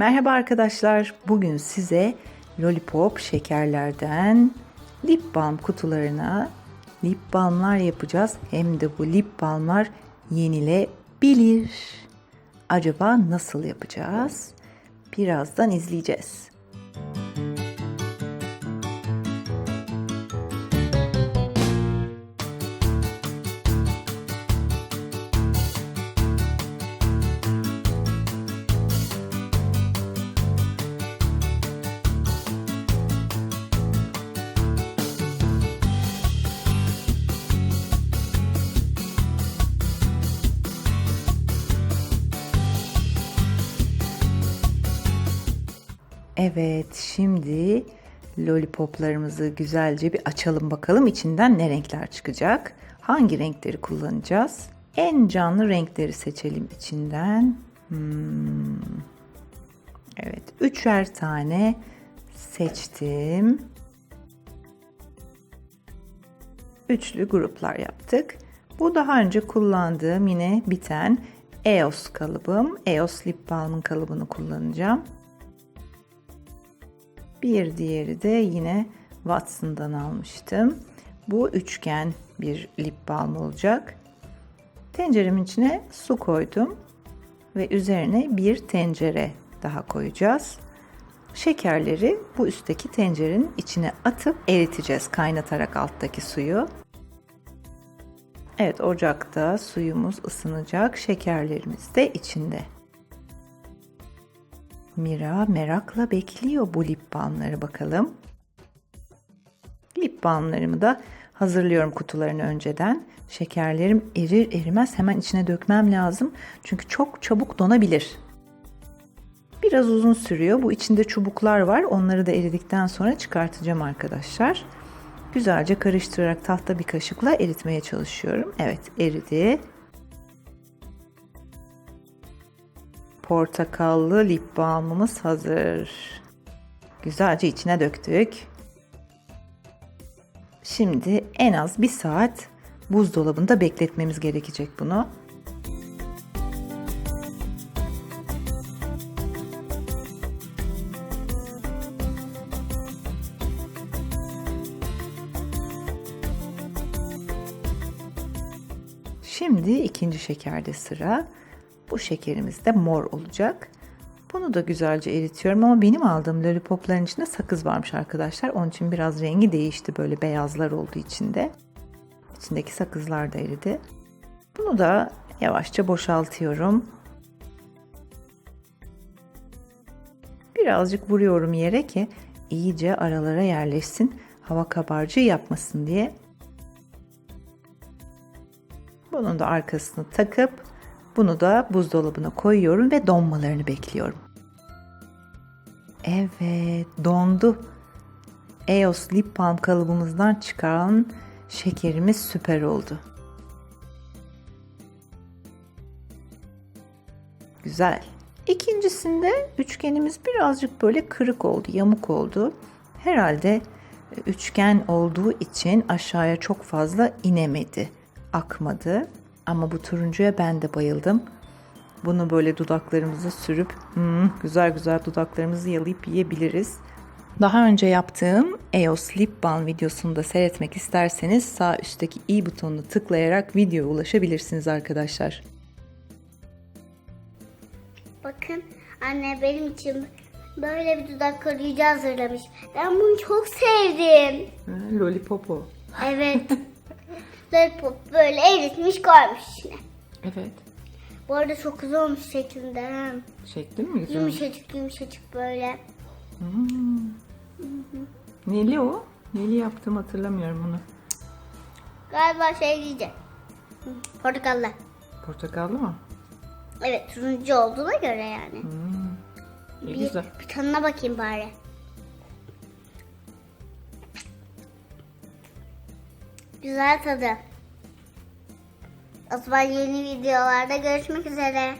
Merhaba arkadaşlar. Bugün size lollipop şekerlerden lip balm kutularına lip balmlar yapacağız. Hem de bu lip balmlar yenilebilir. Acaba nasıl yapacağız? Birazdan izleyeceğiz. Evet, şimdi lollipoplarımızı güzelce bir açalım bakalım içinden ne renkler çıkacak. Hangi renkleri kullanacağız? En canlı renkleri seçelim içinden. Hmm. Evet, üçer tane seçtim. Üçlü gruplar yaptık. Bu daha önce kullandığım yine biten EOS kalıbım. EOS Lip Balm'ın kalıbını kullanacağım. Bir diğeri de yine Watson'dan almıştım. Bu üçgen bir lip balm olacak. Tenceremin içine su koydum ve üzerine bir tencere daha koyacağız. Şekerleri bu üstteki tencerenin içine atıp eriteceğiz kaynatarak alttaki suyu. Evet ocakta suyumuz ısınacak. Şekerlerimiz de içinde. Mira merakla bekliyor bu lip balmları bakalım. Lip balmlarımı da hazırlıyorum kutularını önceden. Şekerlerim erir erimez hemen içine dökmem lazım. Çünkü çok çabuk donabilir. Biraz uzun sürüyor. Bu içinde çubuklar var. Onları da eridikten sonra çıkartacağım arkadaşlar. Güzelce karıştırarak tahta bir kaşıkla eritmeye çalışıyorum. Evet eridi. Portakallı lip balmımız hazır. Güzelce içine döktük. Şimdi en az bir saat buzdolabında bekletmemiz gerekecek bunu. Şimdi ikinci şekerde sıra. Bu şekerimiz de mor olacak. Bunu da güzelce eritiyorum ama benim aldığım lollipopların içinde sakız varmış arkadaşlar. Onun için biraz rengi değişti. Böyle beyazlar oldu içinde. İçindeki sakızlar da eridi. Bunu da yavaşça boşaltıyorum. Birazcık vuruyorum yere ki iyice aralara yerleşsin. Hava kabarcığı yapmasın diye. Bunun da arkasını takıp bunu da buzdolabına koyuyorum ve donmalarını bekliyorum. Evet, dondu. EOS Lip Balm kalıbımızdan çıkan şekerimiz süper oldu. Güzel. İkincisinde üçgenimiz birazcık böyle kırık oldu, yamuk oldu. Herhalde üçgen olduğu için aşağıya çok fazla inemedi, akmadı. Ama bu turuncuya ben de bayıldım. Bunu böyle dudaklarımıza sürüp hmm, güzel güzel dudaklarımızı yalayıp yiyebiliriz. Daha önce yaptığım EOS Lip Balm videosunu da seyretmek isterseniz sağ üstteki i butonunu tıklayarak videoya ulaşabilirsiniz arkadaşlar. Bakın anne benim için böyle bir dudak koruyucu hazırlamış. Ben bunu çok sevdim. Lollipop o. Evet. Lollipop böyle eritmiş koymuş içine. Evet. Bu arada çok güzel olmuş şeklinde. Şeklin mi güzel? Yumuşacık yumuşacık böyle. Neli o? Neli yaptım hatırlamıyorum onu. Galiba şey diyecek. Hı, Portakallı. Portakallı mı? Evet turuncu olduğuna göre yani. İyi Bir, güzel. bir tadına bakayım bari. Güzel tadı. O zaman yeni videolarda görüşmek üzere.